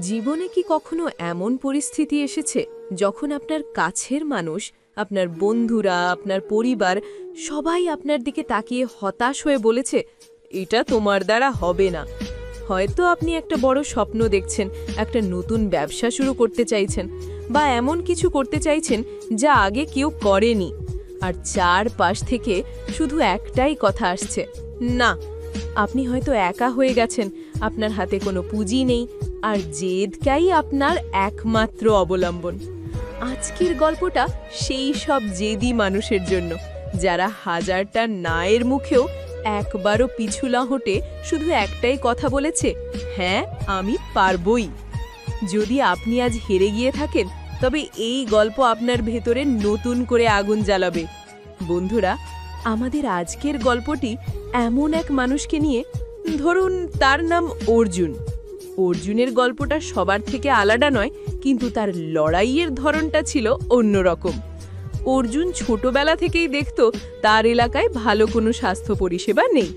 জীবনে কি কখনো এমন পরিস্থিতি এসেছে যখন আপনার কাছের মানুষ, আপনার বন্ধুরা, আপনার পরিবার সবাই আপনার দিকে তাকিয়ে হতাশ হয়ে বলেছে, এটা তোমার দ্বারা হবে না। হয়তো আপনি একটা বড় স্বপ্ন দেখছেন, একটা নতুন ব্যবসা শুরু করতে চাইছেন বা এমন কিছু করতে চাইছেন যা আগে কেউ করেনি। আর চার পাশ থেকে শুধু একটাই কথা আসছে, না, আপনি হয়তো একা হয়ে গেছেন, আপনার হাতে কোনো পুঁজি নেই আর জেদটাই আপনার একমাত্র অবলম্বন। আজকের গল্পটা সেই সব জেদি মানুষের জন্য, যারা হাজারটা নায়ের মুখেও একবারও পিছু না হটে শুধু একটাই কথা বলেছে হ্যাঁ আমি পারবই। যদি আপনি আজ হেরে গিয়ে থাকেন, তবে এই গল্প আপনার ভেতরে নতুন করে আগুন জ্বালাবে। বন্ধুরা, আমাদের আজকের গল্পটি এমন এক মানুষকে নিয়ে, ধরুন তার নাম অর্জুন। অর্জুনের গল্পটা সবার থেকে আলাদা নয়, কিন্তু তার লড়াইয়ের ধরনটা ছিল অন্যরকম। অর্জুন ছোটবেলা থেকেই দেখত, তার এলাকায় ভালো কোনো স্বাস্থ্য পরিষেবা নেই।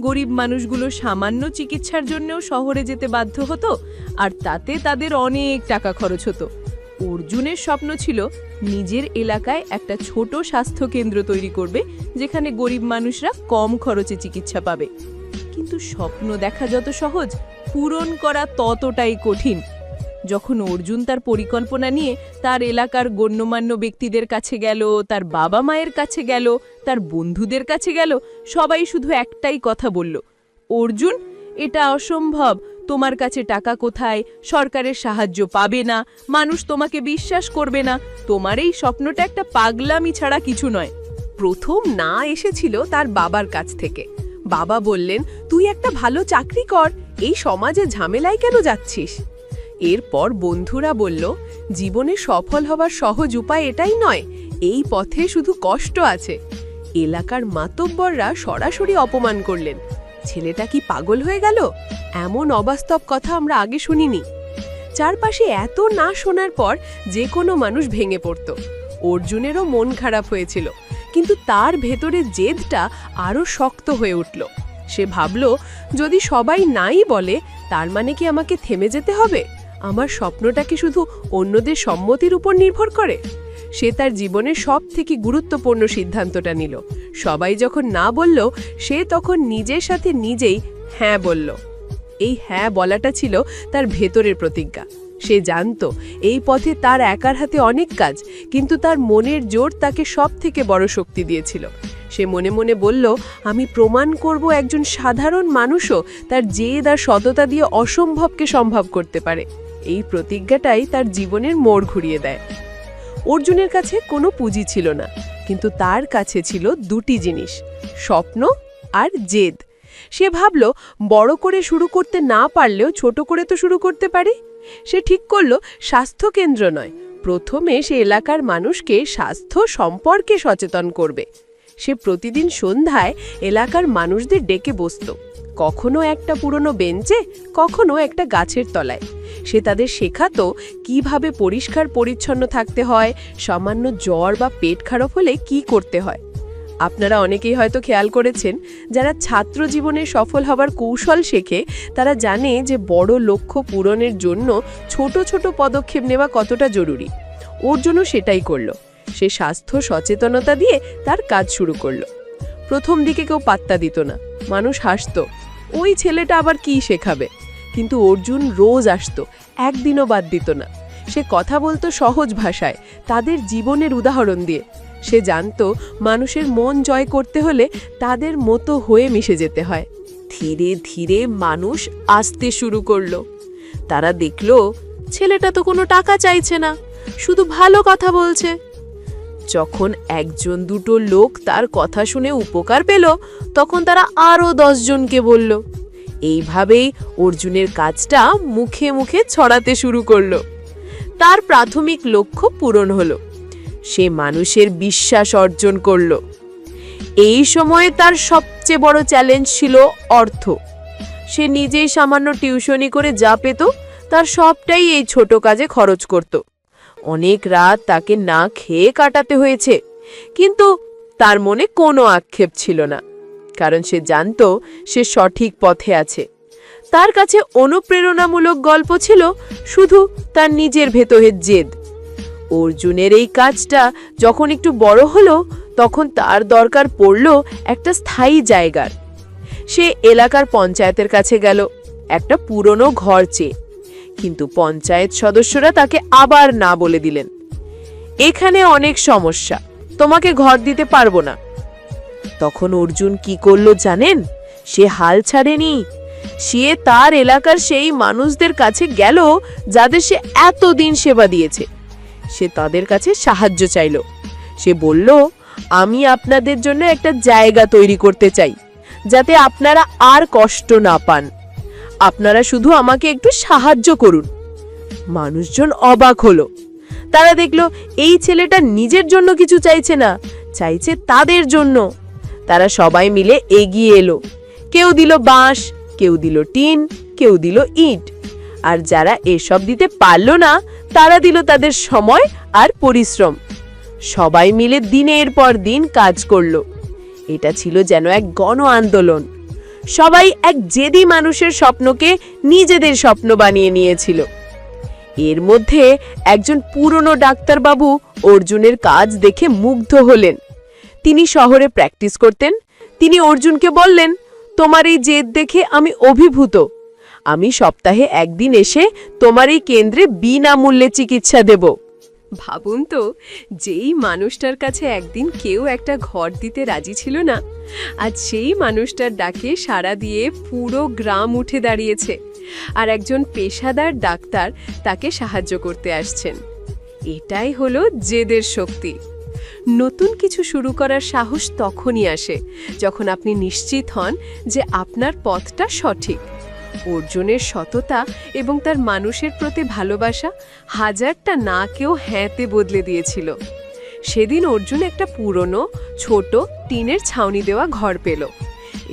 গরিব মানুষগুলো সামান্য চিকিৎসার জন্যও শহরে যেতে বাধ্য হতো, আর তাতে তাদের অনেক টাকা খরচ হতো। অর্জুনের স্বপ্ন ছিল, নিজের এলাকায় একটা ছোট স্বাস্থ্য কেন্দ্র তৈরি করবে, যেখানে গরিব মানুষরা কম খরচে চিকিৎসা পাবে। কিন্তু স্বপ্ন দেখা যত সহজ পূরণ করা ততটাই কঠিন। যখন অর্জুন তার পরিকল্পনা নিয়ে তার এলাকার গণ্যমান্য ব্যক্তিদের কাছে গেল, তার বাবা মায়ের কাছে গেল, তার বন্ধুদের কাছে গেল, সবাই শুধু একটাই কথা বলল, অর্জুন, এটা অসম্ভব। তোমার কাছে টাকা কোথায়? সরকারের সাহায্য পাবে না। মানুষ তোমাকে বিশ্বাস করবে না। তোমার এই স্বপ্নটা একটা পাগলামি ছাড়া কিছু নয়। প্রথম না এসেছিল তার বাবার কাছ থেকে। বাবা বললেন, তুই একটা ভালো চাকরি কর। এই সমাজে ঝামেলায় কেন যাচ্ছিস? এরপর বন্ধুরা বলল, জীবনে সফল হবার সহজ উপায় এটাই নয়, এই পথে শুধু কষ্ট আছে। এলাকার মাতব্বররা সরাসরি অপমান করলেন। ছেলেটা কি পাগল হয়ে গেল? এমন অবাস্তব কথা আমরা আগে শুনিনি। চারপাশে এত না শোনার পর যে কোনো মানুষ ভেঙে পড়ত। অর্জুনেরও মন খারাপ হয়েছিল, কিন্তু তার ভেতরে জেদটা আরও শক্ত হয়ে উঠল। সে ভাবল, যদি সবাই নাই বলে, তার মানে কি আমাকে থেমে যেতে হবে? আমার স্বপ্নটা কি শুধু অন্যদের সম্মতির উপর নির্ভর করে? সে তার জীবনের সব থেকে গুরুত্বপূর্ণ সিদ্ধান্তটা নিল। সবাই যখন না বলল, সে তখন নিজের সাথে নিজেই হ্যাঁ বলল। এই হ্যাঁ বলাটা ছিল তার ভেতরের প্রতিজ্ঞা। সে জানত, এই পথে তার একার হাতে অনেক কাজ, কিন্তু তার মনের জোর তাকে সব থেকে বড় শক্তি দিয়েছিল। সে মনে মনে বলল, আমি প্রমাণ করব একজন সাধারণ মানুষও তার জেদ আর সততা দিয়ে অসম্ভবকে সম্ভব করতে পারে। এই প্রতিজ্ঞাটাই তার জীবনের মোড় ঘুরিয়ে দেয়। অর্জুনের কাছে কোনো পুঁজি ছিল না, কিন্তু তার কাছে ছিল দুটি জিনিস, স্বপ্ন আর জেদ। সে ভাবল, বড় করে শুরু করতে না পারলেও ছোট করে তো শুরু করতে পারে। সে ঠিক করল, স্বাস্থ্য কেন্দ্র নয়, প্রথমে সে এলাকার মানুষকে স্বাস্থ্য সম্পর্কে সচেতন করবে। সে প্রতিদিন সন্ধ্যায় এলাকার মানুষদের ডেকে বসত। কখনো একটা পুরনো বেঞ্চে, কখনো একটা গাছের তলায়। সে তাদের শেখাতো কীভাবে পরিষ্কার পরিচ্ছন্ন থাকতে হয়, সামান্য জ্বর বা পেট খারাপ হলে কি করতে হয়। আপনারা অনেকেই হয়তো খেয়াল করেছেন, যারা ছাত্র জীবনে সফল হবার কৌশল শেখে, তারা জানে যে বড় লক্ষ্য পূরণের জন্য ছোট ছোট পদক্ষেপ নেওয়া কতটা জরুরি। ওর জন্য সেটাই করল। সে স্বাস্থ্য, সচেতনতা দিয়ে তার কাজ শুরু করল। প্রথম দিকে কেউ পাত্তা দিত না, মানুষ হাসতো, ওই ছেলেটা আবার কি শেখাবে? কিন্তু অর্জুন রোজ আসতো, একদিনও বাদ দিত না। সে কথা বলতো সহজ ভাষায়, তাদের জীবনের উদাহরণ দিয়ে। সে জানতো, মানুষের মন জয় করতে হলে তাদের মতো হয়ে মিশে যেতে হয়। ধীরে ধীরে মানুষ আসতে শুরু করল। তারা দেখল, ছেলেটা তো কোনো টাকা চাইছে না, শুধু ভালো কথা বলছে। যখন একজন দুটো লোক তার কথা শুনে উপকার পেল, তখন তারা আরও দশজনকে বলল। এইভাবেই অর্জুনের কাজটা মুখে মুখে ছড়াতে শুরু করল। তার প্রাথমিক লক্ষ্য পূরণ হলো। সে মানুষের বিশ্বাস অর্জন করল। এই সময়ে তার সবচেয়ে বড় চ্যালেঞ্জ ছিল অর্থ। সে নিজেই সামান্য টিউশনি করে যা পেত, তার সবটাই এই ছোট কাজে খরচ করত। অনেক রাত তাকে না খেয়ে কাটাতে হয়েছে। কিন্তু তার মনে কোনো আক্ষেপ ছিল না, কারণ সে জানত সে সঠিক পথে আছে। তার কাছে অনুপ্রেরণামূলক গল্প ছিল শুধু তার নিজের ভেতরের জেদ। অর্জুনের এই কাজটা যখন একটু বড় হলো, তখন তার দরকার পড়ল একটা স্থায়ী জায়গার। সে এলাকার পঞ্চায়েতের কাছে গেল, একটা পুরনো ঘর চেয়ে। কিন্তু পঞ্চায়েত সদস্যরা তাকে আবার না বলে দিলেন। এখানে অনেক সমস্যা, তোমাকে ঘর দিতে পারব না। তখন অর্জুন কি করল জানেন? সে হাল ছাড়েনি। সে তার এলাকার সেই মানুষদের কাছে গেল, যাদের সে এতদিন সেবা দিয়েছে। সে তাদের কাছে সাহায্য চাইল। সে বলল, আমি আপনাদের জন্য একটা জায়গা তৈরি করতে চাই, যাতে আপনারা আর কষ্ট না পান। আপনারা শুধু আমাকে একটু সাহায্য করুন। মানুষজন অবাক হলো। তারা দেখল, এই ছেলেটা নিজের জন্য কিছু চাইছে না, চাইছে তাদের জন্য। তারা সবাই মিলে এগিয়ে এলো। কেউ দিল বাঁশ, কেউ দিল টিন, কেউ দিল ইট। আর যারা এসব দিতে পারল না, তারা দিল তাদের সময় আর পরিশ্রম। সবাই মিলে দিনের পর দিন কাজ করল। এটা ছিল যেন এক গণ আন্দোলন। সবাই এক জেদি মানুষের স্বপ্নকে নিজেদের স্বপ্ন বানিয়ে নিয়েছিল। এর মধ্যে একজন পুরনো ডাক্তারবাবু অর্জুনের কাজ দেখে মুগ্ধ হলেন। তিনি শহরে প্র্যাকটিস করতেন। তিনি অর্জুনকে বললেন, তোমার এই জেদ দেখে আমি অভিভূত। আমি সপ্তাহে একদিন এসে তোমার এই কেন্দ্রে বিনামূল্যে চিকিৎসা দেব। ভাবুন তো, যেই মানুষটার কাছে একদিন কেউ একটা ঘর দিতে রাজি ছিল না, আজ সেই মানুষটার ডাকে সাড়া দিয়ে পুরো গ্রাম উঠে দাঁড়িয়েছে আর একজন পেশাদার ডাক্তার তাকে সাহায্য করতে আসছেন। এটাই হলো জেদের শক্তি। নতুন কিছু শুরু করার সাহস তখনই আসে যখন আপনি নিশ্চিত হন যে আপনার পথটা সঠিক। অর্জুনের সততা এবং তার মানুষের প্রতি ভালোবাসা হাজারটা নাকেও হ্যাঁতে বদলে দিয়েছিল। সেদিন অর্জুন একটা পুরনো, ছোট টিনের ছাউনি দেওয়া ঘর পেল।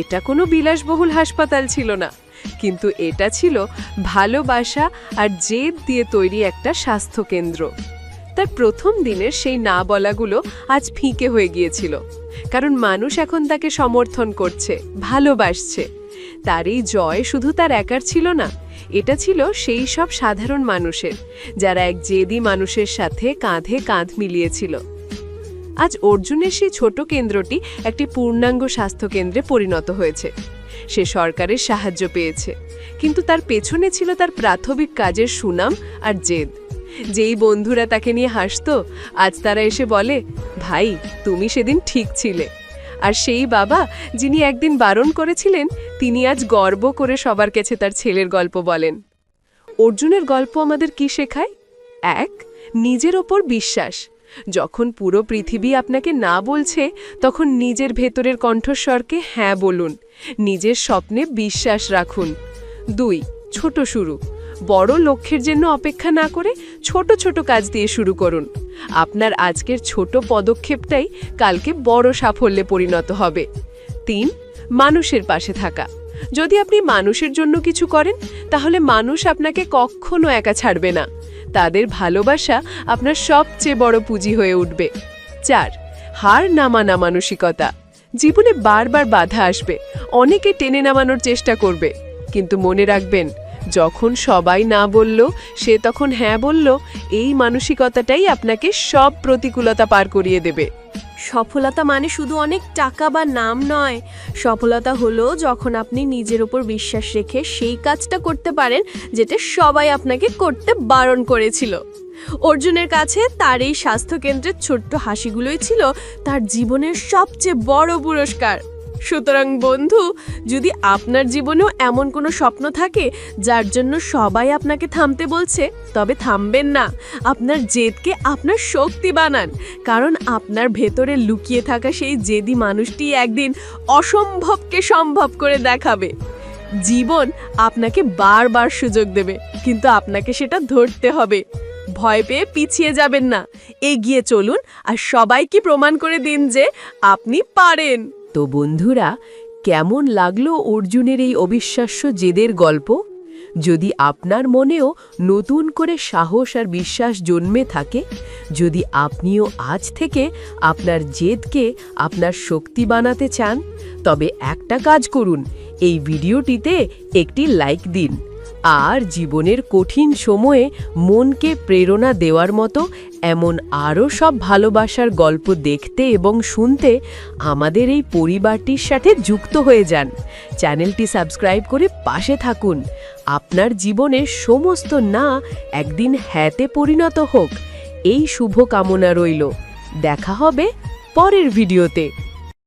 এটা কোনো বিলাসবহুল হাসপাতাল ছিল না, কিন্তু এটা ছিল ভালোবাসা আর জেদ দিয়ে তৈরি একটা স্বাস্থ্যকেন্দ্র। তার প্রথম দিনের সেই না বলাগুলো আজ ফিকে হয়ে গিয়েছিল, কারণ মানুষ এখন তাকে সমর্থন করছে, ভালোবাসছে। তার এই জয় শুধু তার একার ছিল না, এটা ছিল সেই সব সাধারণ মানুষের, যারা এক জেদি মানুষের সাথে কাঁধে কাঁধ মিলিয়েছিল। আজ অর্জুনের সেই ছোট কেন্দ্রটি একটি পূর্ণাঙ্গ স্বাস্থ্যকেন্দ্রে পরিণত হয়েছে। সে সরকারের সাহায্য পেয়েছে, কিন্তু তার পেছনে ছিল তার প্রাথমিক কাজের সুনাম আর জেদ। যেই বন্ধুরা তাকে নিয়ে হাসতো, আজ তারা এসে বলে, ভাই, তুমি সেদিন ঠিক ছিলে। আর সেই বাবা, যিনি একদিন বারণ করেছিলেন তিনি আজ গর্ব করে সবার কাছে তার ছেলের গল্প বলেন। অর্জুনের গল্প আমাদের কি শেখায়? এক, নিজের ওপর বিশ্বাস। যখন পুরো পৃথিবী আপনাকে না বলছে, তখন নিজের ভেতরের কণ্ঠস্বরকে হ্যাঁ বলুন, নিজের স্বপ্নে বিশ্বাস রাখুন। দুই, ছোট শুরু। বড় লক্ষ্যের জন্য অপেক্ষা না করে ছোট ছোট কাজ দিয়ে শুরু করুন। আপনার আজকের ছোট পদক্ষেপটাই কালকে বড় সাফল্যে পরিণত হবে। তিন মানুষের পাশে থাকা। যদি আপনি মানুষের জন্য কিছু করেন, তাহলে মানুষ আপনাকে কখনো একা ছাড়বে না। তাদের ভালোবাসা আপনার সবচেয়ে বড় পুঁজি হয়ে উঠবে। চার, হার নামা না মানসিকতা। জীবনে বারবার বাধা আসবে। অনেকে টেনে নামানোর চেষ্টা করবে। কিন্তু মনে রাখবেন যখন সবাই না বলল, সে তখন হ্যাঁ বলল, এই মানসিকতাটাই আপনাকে সব প্রতিকূলতা পার করিয়ে দেবে। সফলতা মানে শুধু অনেক টাকা বা নাম নয়। সফলতা হলো যখন আপনি নিজের উপর বিশ্বাস রেখে সেই কাজটা করতে পারেন যেটা সবাই আপনাকে করতে বারণ করেছিল। অর্জুনের কাছে তার এই স্বাস্থ্যকেন্দ্রের ছোট্ট হাসিগুলোই ছিল তার জীবনের সবচেয়ে বড় পুরস্কার। সুতরাং বন্ধু, যদি আপনার জীবনেও এমন কোনো স্বপ্ন থাকে, যার জন্য সবাই আপনাকে থামতে বলছে, তবে থামবেন না। আপনার জেদকে আপনার শক্তি বানান, কারণ আপনার ভেতরে লুকিয়ে থাকা সেই জেদি মানুষটি একদিন অসম্ভবকে সম্ভব করে দেখাবে। জীবন আপনাকে বারবার সুযোগ দেবে, কিন্তু আপনাকে সেটা ধরতে হবে। ভয় পেয়ে পিছিয়ে যাবেন না। এগিয়ে চলুন, আর সবাইকে প্রমাণ করে দিন যে আপনি পারেন। তো বন্ধুরা, কেমন লাগল অর্জুনের এই অবিশ্বাস্য জেদের গল্প? যদি আপনার মনেও নতুন করে সাহস আর বিশ্বাস জন্মে থাকে, যদি আপনিও আজ থেকে আপনার জেদকে, আপনার শক্তি বানাতে চান, তবে একটা কাজ করুন, এই ভিডিওটিতে একটি লাইক দিন। আর জীবনের কঠিন সময়ে মনকে প্রেরণা দেওয়ার মতো এমন আরও সব ভালোবাসার গল্প দেখতে এবং শুনতে আমাদের এই পরিবারটির সাথে যুক্ত হয়ে যান। চ্যানেলটি সাবস্ক্রাইব করে পাশে থাকুন। আপনার জীবনের সমস্ত না একদিন হ্যাতে পরিণত হোক। এই শুভ কামনা রইল। দেখা হবে পরের ভিডিওতে।